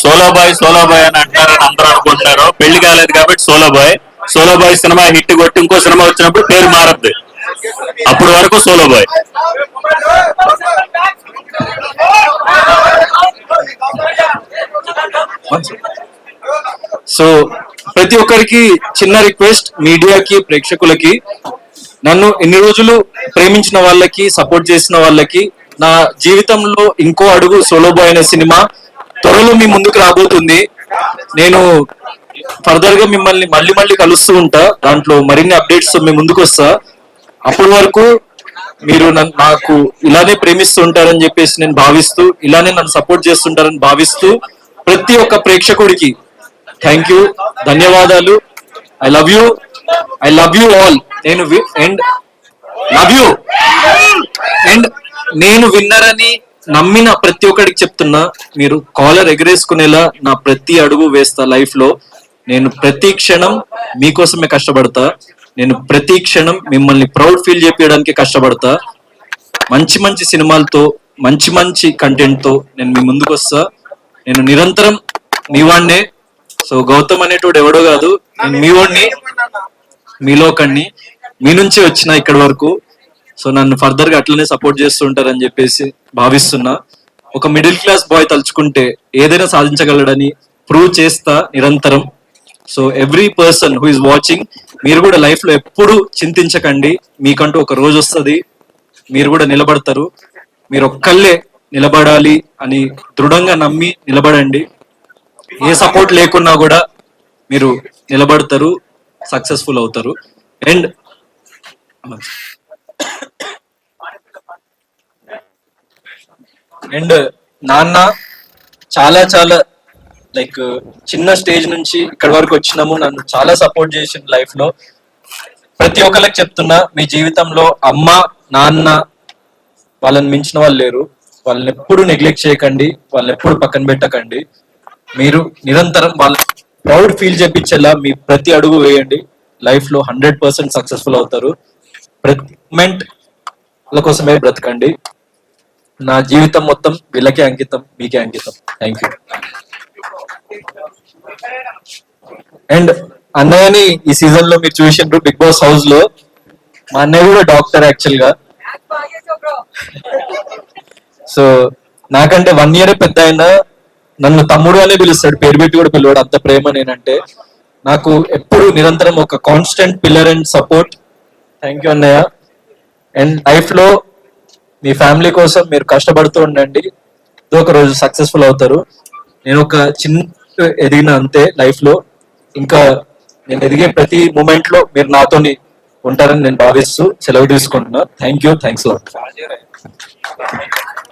Solo boy solo bye అని అంటారని అందరూ అనుకుంటున్నారు. పెళ్ళి కాలేదు కాబట్టి solo boy solo boy cinema hit కొట్టి ఇంకో సినిమా వచ్చినప్పుడు పేరు మారద్దు. అప్పుడు వరకు సోలో బాయ్ సో ప్రతి ఒక్కరికి చిన్న రిక్వెస్ట్ మీడియాకి ప్రేక్షకులకి. నన్ను ఎన్ని రోజులు ప్రేమించిన వాళ్ళకి సపోర్ట్ చేసిన వాళ్ళకి నా జీవితంలో ఇంకో అడుగు సోలో బాయ్ అనే సినిమా త్వరలో మీ ముందుకు రాబోతుంది. నేను ఫర్దర్గా మిమ్మల్ని మళ్ళీ మళ్ళీ కలుస్తూ ఉంటా. దాంట్లో మరిన్ని అప్డేట్స్ మీ ముందుకు వస్తా. అప్పటి వరకు మీరు నన్ను నాకు ఇలానే ప్రేమిస్తూ ఉంటారని చెప్పేసి నేను భావిస్తూ ఇలానే నన్ను సపోర్ట్ చేస్తుంటారని భావిస్తూ ప్రతి ఒక్క ప్రేక్షకుడికి థ్యాంక్ యూ ధన్యవాదాలు. I love you I love you all. నేను అండ్ లవ్ యూ. అండ్ నేను విన్నర్ అని నమ్మిన ప్రతి ఒక్కడికి చెప్తున్నా మీరు కాలర్ ఎగరేసుకునేలా నా ప్రతి అడుగు వేస్తా లైఫ్లో. నేను ప్రతి క్షణం మీకోసమే కష్టపడతా. నేను ప్రతి క్షణం మిమ్మల్ని ప్రౌడ్ ఫీల్ చేపించడానికి కష్టపడతా. మంచి మంచి సినిమాలతో మంచి మంచి కంటెంట్తో నేను మీ ముందుకు వస్తా. నేను నిరంతరం మీ వాడినే. సో గౌతమ్ అనేటోడు ఎవడో కాదు నేను మీ వాడిని మీలో కన్ని మీ నుంచే వచ్చిన ఇక్కడి వరకు. సో నన్ను ఫర్దర్గా అట్లనే సపోర్ట్ చేస్తుంటారని చెప్పేసి భావిస్తున్నా. ఒక మిడిల్ క్లాస్ బాయ్ తలుచుకుంటే ఏదైనా సాధించగలడని ప్రూవ్ చేస్తా నిరంతరం. So every person who is watching మీరు కూడా లైఫ్లో ఎప్పుడు చింతించకండి. మీకంటూ ఒక రోజు వస్తుంది. మీరు కూడా నిలబడతారు. మీరు ఒక్కళ్ళే నిలబడాలి అని దృఢంగా నమ్మి నిలబడండి. ఏ సపోర్ట్ లేకున్నా కూడా మీరు నిలబడతారు సక్సెస్ఫుల్ అవుతారు. అండ్ అండ్ నాన్న చాలా చాలా లైక్ చిన్న స్టేజ్ నుంచి ఇక్కడ వరకు వచ్చినాము. నన్ను చాలా సపోర్ట్ చేసిన లైఫ్లో. ప్రతి ఒక్కరికి చెప్తున్నా మీ జీవితంలో అమ్మ నాన్న వాళ్ళని మించిన వాళ్ళు లేరు. వాళ్ళని ఎప్పుడు నెగ్లెక్ట్ చేయకండి. వాళ్ళని ఎప్పుడు పక్కన పెట్టకండి. మీరు నిరంతరం వాళ్ళ ప్రౌడ్ ఫీల్ చేపించేలా మీ ప్రతి అడుగు వేయండి. లైఫ్లో హండ్రెడ్ పర్సెంట్ సక్సెస్ఫుల్ అవుతారు. ప్రతి మూమెంట్ కోసమే బ్రతకండి. నా జీవితం మొత్తం వీళ్ళకే అంకితం మీకే అంకితం. థ్యాంక్ యూ అండ్ అన్నయ్యని ఈ సీజన్లో మీరు చూసిండ్రు బిగ్ బాస్ హౌస్లో. మా అన్నయ్య కూడా డాక్టర్ యాక్చువల్గా. సో నాకంటే వన్ ఇయర్ పెద్ద అయినా నన్ను తమ్ముడు అనే పిలుస్తాడు పేరు పెట్టి కూడా పిలవాడు అంత ప్రేమ నేనంటే. నాకు ఎప్పుడు నిరంతరం ఒక constant pillar and support thank you అన్నయ్య. అండ్ లైఫ్లో మీ ఫ్యామిలీ కోసం మీరు కష్టపడుతూ ఉండండి. ఏదో ఒక రోజు సక్సెస్ఫుల్ అవుతారు. నేను ఒక చిన్న ఎదిగిన అంతే లైఫ్లో. ఇంకా నేను ఎదిగే ప్రతి మూమెంట్లో మీరు నాతోని ఉంటారని నేను భావిస్తూ సెలవు తీసుకుంటున్నా. Thank you thanks lot